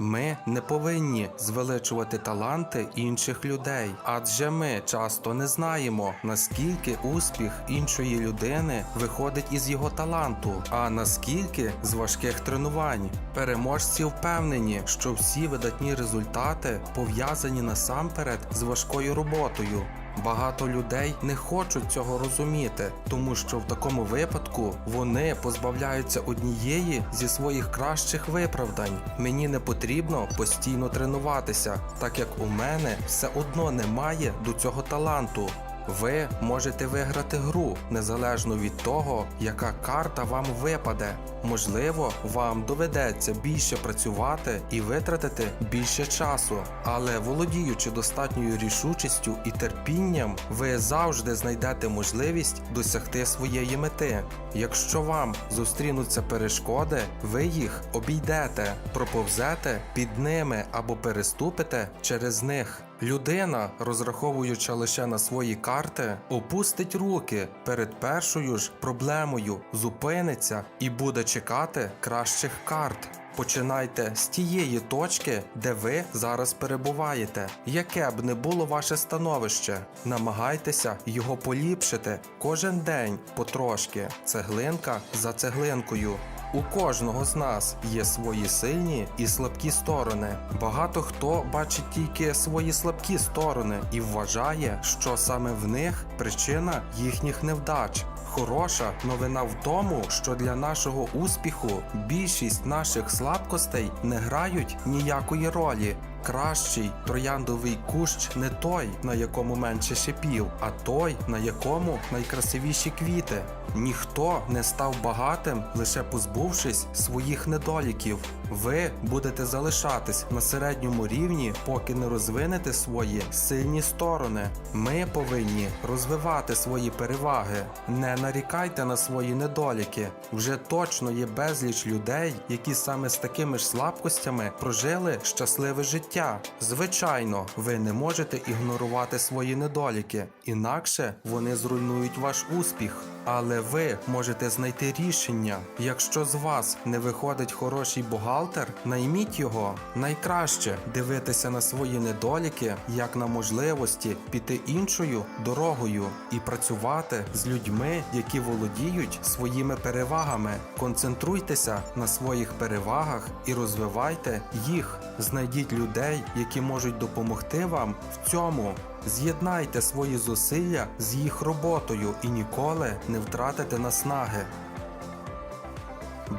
Ми не повинні звеличувати таланти інших людей, адже ми часто не знаємо, наскільки успіх іншої людини виходить із його таланту, а наскільки з важких тренувань. Переможці впевнені, що всі видатні результати пов'язані насамперед з важкою роботою. Багато людей не хочуть цього розуміти, тому що в такому випадку вони позбавляються однієї зі своїх кращих виправдань. Мені не потрібно постійно тренуватися, так як у мене все одно немає до цього таланту. Ви можете виграти гру незалежно від того, яка карта вам випаде. Можливо, вам доведеться більше працювати і витратити більше часу, але володіючи достатньою рішучістю і терпінням, ви завжди знайдете можливість досягти своєї мети. Якщо вам зустрінуться перешкоди, ви їх обійдете, проповзете під ними або переступите через них. Людина, розраховуючи лише на свої карти, опустить руки перед першою ж проблемою, зупиниться і буде чекати кращих карт. Починайте з тієї точки, де ви зараз перебуваєте. Яке б не було ваше становище, намагайтеся його поліпшити кожен день потрошки, цеглинка за цеглинкою. У кожного з нас є свої сильні і слабкі сторони. Багато хто бачить тільки свої слабкі сторони і вважає, що саме в них причина їхніх невдач. Хороша новина в тому, що для нашого успіху більшість наших слабкостей не грають ніякої ролі. Кращий трояндовий кущ не той, на якому менше шипів, а той, на якому найкрасивіші квіти. Ніхто не став багатим, лише позбувшись своїх недоліків. Ви будете залишатись на середньому рівні, поки не розвинете свої сильні сторони. Ми повинні розвивати свої переваги. Не нарікайте на свої недоліки. Вже точно є безліч людей, які саме з такими ж слабкостями прожили щасливе життя. Звичайно, ви не можете ігнорувати свої недоліки, інакше вони зруйнують ваш успіх. Але ви можете знайти рішення. Якщо з вас не виходить хороший бухгалтер, найміть його. Найкраще дивитися на свої недоліки як на можливості піти іншою дорогою і працювати з людьми, які володіють своїми перевагами. Концентруйтеся на своїх перевагах і розвивайте їх. Знайдіть людей, які можуть допомогти вам в цьому. З'єднайте свої зусилля з їх роботою і ніколи не втратите наснаги.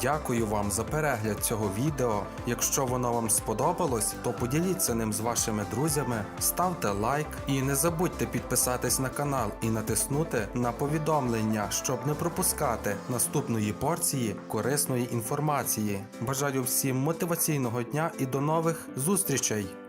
Дякую вам за перегляд цього відео. Якщо воно вам сподобалось, то поділіться ним з вашими друзями, ставте лайк і не забудьте підписатись на канал і натиснути на повідомлення, щоб не пропускати наступної порції корисної інформації. Бажаю всім мотиваційного дня і до нових зустрічей!